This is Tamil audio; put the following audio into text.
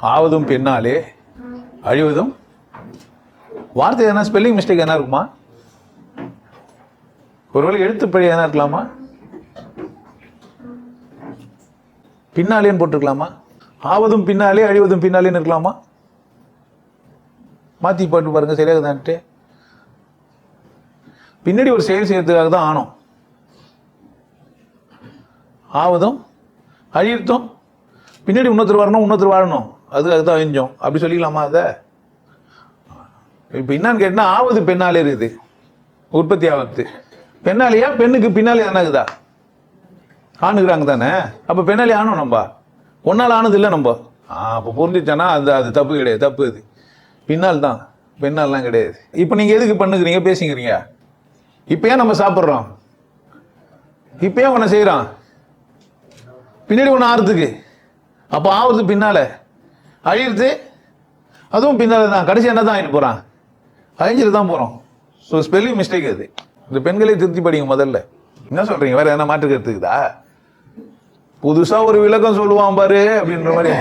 ஆவதும் பின்னாலே அழிவதும். வார்த்தை எதனா ஸ்பெல்லிங் மிஸ்டேக் எதனா இருக்குமா? ஒருவேளை எழுத்துப்படி எதனா இருக்கலாமா? பின்னாலேன்னு போட்டிருக்கலாமா? ஆவதும் பின்னாலே அழிவதும் பின்னாலேன்னு இருக்கலாமா? மாற்றி போட்டு பாருங்கள் சரியாக தான்ட்டு பின்னாடி ஒரு செயல் செய்யறதுக்காக தான் ஆனோம். ஆவதும் அழியத்தும் பின்னாடி இன்னொருத்தர் வரணும் இன்னொருத்தர் வாழணும். அது அதுதான் அழிஞ்சோம் அப்படி சொல்லிக்கலாமா அதை? இப்போ என்னன்னு கேட்டால் ஆவது பெண்ணாலே இருக்குது. உற்பத்தி ஆவது பெண்ணாலேயா பெண்ணுக்கு பின்னாலே என்னாகுதா ஆணுக்குறாங்க தானே? அப்போ பெண்ணாலே ஆணும் நம்ம. ஒன்னால் ஆனது இல்லை நம்ம. ஆ அப்போ புரிஞ்சிச்சானா அது அது தப்பு கிடையாது தப்பு அது. பின்னால் தான். பெண்ணால்லாம் கிடையாது. இப்போ நீங்கள் எதுக்கு பண்ணுக்கிறீங்க பேசிக்கிறீங்க. இப்போ ஏன் நம்ம சாப்பிட்றோம். இப்போ ஏன் ஒன்று செய்கிறான் பின்னாடி ஒன்று ஆறுறதுக்கு அப்போ ஆவது பின்னால. அழியிறது. அதுவும் பின்னால் தான். கடைசி என்ன தான் ஆகிட்டு போகிறான் அழிஞ்சிட்டு தான் போகிறோம் ஸோ ஸ்பெல்லிங் மிஸ்டேக் அது. இந்த பெண்களே திருத்தி படிங்க முதல்ல. என்ன சொல்கிறீங்க வேறு என்ன மாற்று கருத்துக்குதா புதுசாக ஒரு விளக்கம் சொல்லுவான் பாரு அப்படின்ற மாதிரி.